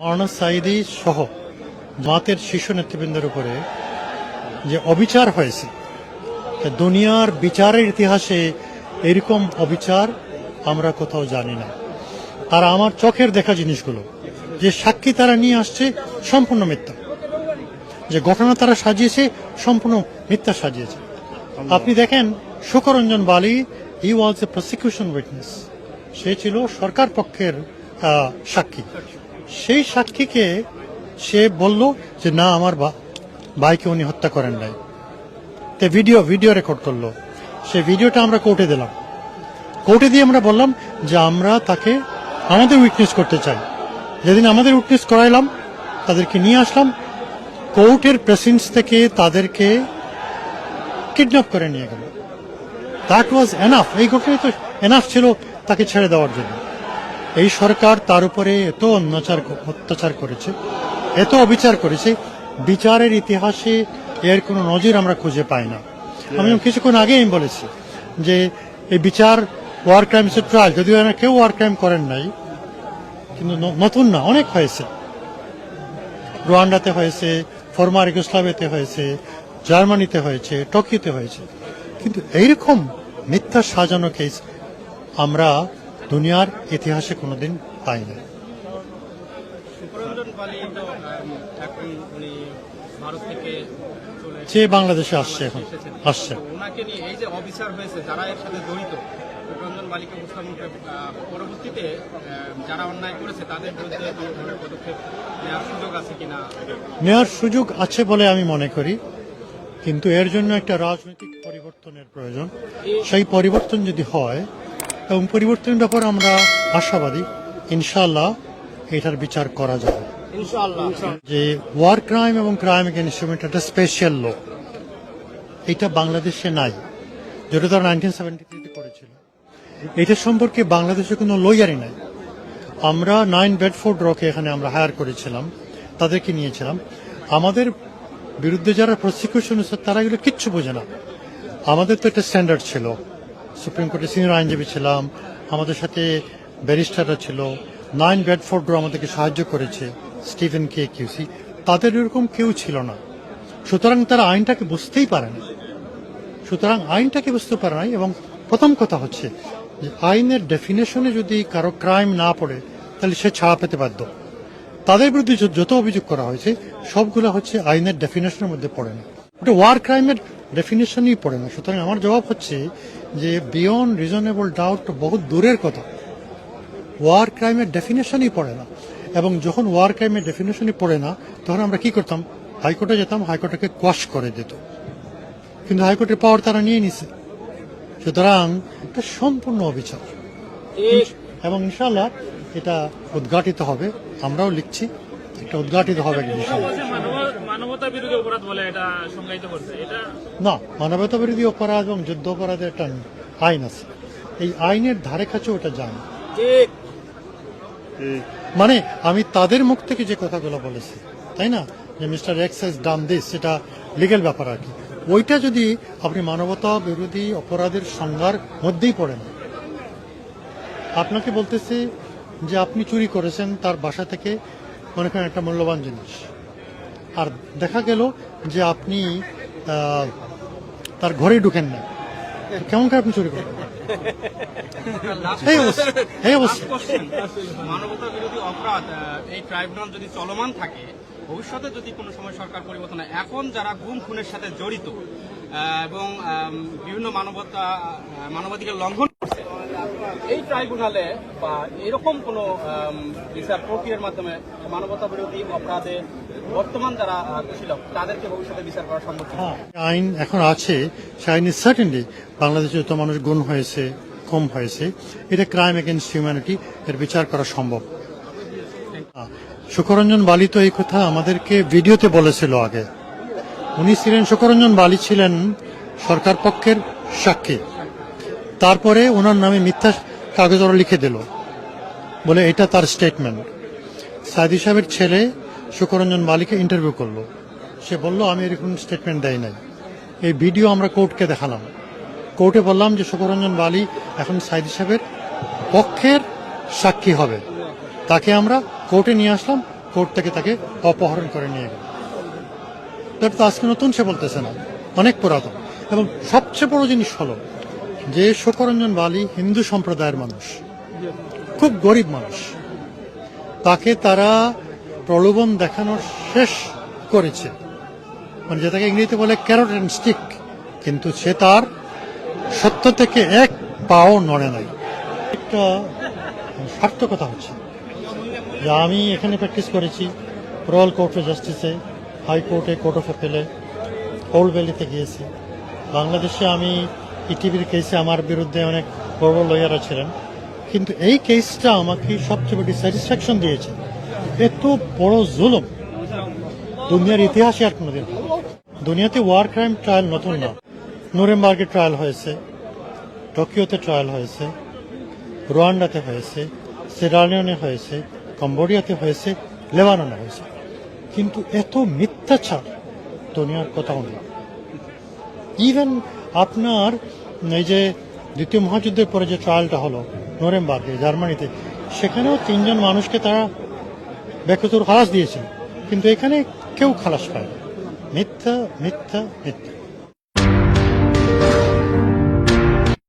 মাওলানা সাইদি সহ জামাতের শীর্ষ নেতৃবৃন্দের উপরে যে অবিচার হয়েছে দুনিয়ার বিচারের ইতিহাসে এরকম অবিচার আমরা কোথাও জানি না। আর আমার চোখের দেখা জিনিসগুলো, যে সাক্ষী তারা নিয়ে আসছে সম্পূর্ণ মিথ্যা। যে ঘটনা তারা সাজিয়েছে সম্পূর্ণ মিথ্যা সাজিয়েছে। আপনি দেখেন সুকরঞ্জন বালি ই ওয়াজ এ প্রসিকিউশন উইটনেস সে ছিল সরকার পক্ষের সাক্ষী। সেই সাক্ষীকে সে বলল যে, না, আমার ভাইকে উনি হত্যা করেন নাই। তে ভিডিও ভিডিও রেকর্ড করল। সেই ভিডিওটা আমরা কোর্টে দিলাম। কোর্টে দিয়ে আমরা বললাম যে, আমরা তাকে, আমাদের উইটনেস করতে চাই। যেদিন আমাদের উইটনেস করাইলাম, তাদেরকে নিয়ে আসলাম। কোর্টের প্রেসিডেন্স থেকে তাদেরকে কিডন্যাপ করে নিয়ে গেল। দ্যাট ওয়াজ এনাফ এই ঘটনায় তো এনাফ ছিল তাকে ছেড়ে দেওয়ার জন্য। এই সরকার তার উপরে এত অত্যাচার অত্যাচার করেছে এত অবিচার করেছে বিচারের ইতিহাসে এর কোনো নজির আমরা খুঁজে পাই না। আমি কিছুক্ষণ আগে আমি বলেছি যে এই বিচার ওয়ার ক্রাইমসের ট্রায়াল যদিও এরা কেউ ওয়ার ক্রাইম করেন নাই কিন্তু নতুন না অনেক হয়েছে। রোয়ান্ডাতে হয়েছে ফরমার ইউগোস্লাভিয়াতে হয়েছে জার্মানিতে হয়েছে টোকিওতে হয়েছে। কিন্তু এইরকম মিথ্যা সাজানো কেস আমরা দুনিয়ার ইতিহাসে কোনোদিন পাই না সুপরঞ্জন পালি তো আম, এখন উনি ভারত থেকে চলে যে বাংলাদেশে আসছে এখন আসছে। ওনাকে নিয়ে এই যে অবিচার হয়েছে যারা এর সাথে জড়িত সুপরঞ্জন বালিকে উপস্থাপন পরবর্তীতে যারা অন্যায় করেছে তাদের বিরুদ্ধে পদক্ষেপ নেওয়ার সুযোগ আছে কিনা? নেওয়ার সুযোগ আছে বলে আমি মনে করি কিন্তু এর জন্য একটা রাজনৈতিক পরিবর্তনের প্রয়োজন। সেই পরিবর্তন যদি হয় এবং পরিবর্তনের ব্যাপারে আমরা আশাবাদী। ইনশাল্লাহ এটার বিচার করা যাবে। যে ওয়ার ক্রাইম এবং ক্রাইম এগেনস্ট একটা স্পেশাল ল এটা বাংলাদেশে নাই। যেটা তারা নাইনটিন সেভেন্টি থ্রিতে করেছিল। এটা সম্পর্কে বাংলাদেশে কোনো লয়ারই নাই। আমরা নাইন বেডফোর্ড রকে এখানে আমরা হায়ার করেছিলাম। তাদেরকে নিয়েছিলাম। আমাদের বিরুদ্ধে যারা প্রসিকিউশন তারা এগুলো কিচ্ছু বোঝে না। আমাদের তো একটা স্ট্যান্ডার্ড ছিল। সুপ্রিম কোর্টে সিনিয়র আইনজীবী ছিলাম, আমাদের সাথে ব্যারিস্টাররা ছিল, নাইন বেডফোর্ড র আমাদেরকে সাহায্য করেছে স্টিভেন কে, কিউসি, তাদের এরকম কেউ ছিল না। সুতরাং তারা আইনটাকে বুঝতেই পারে না। সুতরাং আইনটাকে বুঝতে পারে নাই এবং প্রথম কথা হচ্ছে যে আইনের ডেফিনেশনে যদি কারও ক্রাইম না পড়ে, তাহলে সে ছাড়া পেতে বাধ্য। তাদের বিরুদ্ধে যত অভিযোগ করা হয়েছে, সবগুলো হচ্ছে আইনের ডেফিনেশনের মধ্যে পড়ে না। ওটা ওয়ার ক্রাইমের ডেফিনেশনই পড়ে না। সুতরাং আমার জবাব হচ্ছে যে বিয়ন্ড রিজনেবল ডাউট বহুত দূরের কথা। ওয়ার ক্রাইমের ডেফিনেশনই পড়ে না। এবং যখন ওয়ার ক্রাইমের ডেফিনেশনই পড়ে না তখন আমরা কি করতাম? হাইকোর্টে যেতাম হাইকোর্টকে কোয়াশ করে দিত। কিন্তু হাইকোর্টের পাওয়ার তারা নিয়ে নিছে। সুতরাং এটা সম্পূর্ণ অবিচার। এবং ইনশাল্লাহ এটা উদ্ঘাটিত হবে। আমরাও লিখছি। এটা উদ্ঘাটিত হবে মানবতা বিরোধী অপরাধ বলে এটা সংজ্ঞায়িত করছে। এটা না মানবতা বিরোধী অপরাধ এবং যুদ্ধ অপরাধের একটা আইন আছে। এই আইনের ধারে কাছে ওটা যায় না। মানে আমি তাদের মুখ থেকে যে কথাগুলো বলেছি তাই না? যে mister X has done this সেটা লিগেল ব্যাপার আর কি। ওইটা যদি আপনি মানবতা বিরোধী অপরাধের সংজ্ঞার মধ্যেই পড়েন। আপনাকে বলতেছি যে আপনি চুরি করেছেন তার বাসা থেকে মনে করেন একটা মূল্যবান জিনিস। আর দেখা গেল যে আপনি তার ঘরে ঢুকেন না। কেমন করে আপনি চুরি করবেন এই অবস্থা, এই যদি চলমান থাকে, ভবিষ্যতে যদি কোনো সময় সরকার পরিবর্তন হয়, এখন যারা গুম খুনের সাথে জড়িত এবং বিভিন্ন মানবতা মানবাধিকার লঙ্ঘন এই ট্রাইব্যুনালে বা এরকম কোনো বিচার প্রক্রিয়ার মাধ্যমে মানবতা বিরোধী অপরাধে বর্তমান যারা লোক তাদেরকে ভবিষ্যতে বিচার করা সম্ভব হ্যাঁ, আইন এখন আছে সে আইনে সার্টেনলি বাংলাদেশে যত মানুষ গুণ হয়েছে কম হয়েছে এটা ক্রাইম এগেনস্ট হিউম্যানিটি এর বিচার করা সম্ভব। সুকরঞ্জন বালি তো এই কথা আমাদেরকে ভিডিওতে বলেছিল আগে। উনি ছিলেন সুকরঞ্জন বালি ছিলেন সরকার পক্ষের সাক্ষী। তারপরে ওনার নামে মিথ্যা কাগজ ওরা লিখে দিল। বলে এটা তার স্টেটমেন্ট সাইদি সাহেবের ছেলে সুকরঞ্জন বালিকে ইন্টারভিউ করল। সে বলল, আমি এরকম স্টেটমেন্ট দেয় নাই। এই ভিডিও আমরা কোর্টকে দেখালাম। কোর্টে বললাম যে সুকরঞ্জন বালি এখন সাইদি সাহেবের পক্ষের সাক্ষী হবে। তাকে আমরা কোর্টে নিয়ে আসলাম। কোর্ট থেকে তাকে অপহরণ করে নিয়ে গেল। এটা তো আজকে নতুন সে বলতেছে না। অনেক পুরাতন। এবং সবচেয়ে বড় জিনিস হলো যে শোকরঞ্জন বালি হিন্দু সম্প্রদায়ের মানুষ, খুব গরিব মানুষ, তাকে তারা প্রলোভন দেখানোর শেষ করেছে। মানে যেটাকে ইংরেজিতে বলে ক্যারট অ্যান্ড স্টিক, কিন্তু সে তার সত্য থেকে এক পাও নড়ে নাই। একটা সার্থকতা হচ্ছে। যে আমি এখানে প্র্যাকটিস করেছি রয়্যাল কোর্ট অফ জাস্টিসে, হাইকোর্টে কোর্ট অফ অ্যাপেলে ওল্ড ভ্যালিতে গিয়েছি। বাংলাদেশে আমি ইটিভির কেসে আমার বিরুদ্ধে অনেক বড় বড় লয়াররা ছিলেন। কিন্তু এই কেসটা আমাকে সবচেয়ে বেশি স্যাটিসফ্যাকশন দিয়েছে। এত বড় জুলুম। দুনিয়ার ইতিহাসে আর কোনোদিন। দুনিয়াতে ওয়ার ক্রাইম ট্রায়াল নতুন না। নুরেমবার্গে ট্রায়াল হয়েছে। টোকিওতে ট্রায়াল হয়েছে। রোয়ান্ডাতে হয়েছে। সেরালিয়নে হয়েছে। কম্বোডিয়াতে হয়েছে। লেবাননে হয়েছে। কিন্তু এত মিথ্যাচার দুনিয়ার কোথাও নেই। ইভেন আপনার এই যে দ্বিতীয় মহাযুদ্ধের পরে যে ট্রায়ালটা হলো নোরেমবার্গে জার্মানিতে, সেখানেও তিনজন মানুষকে তারা বেকতুর খালাস দিয়েছে কিন্তু এখানে কেউ খালাস পায়। মিথ্যা মিথ্যা মিথ্যা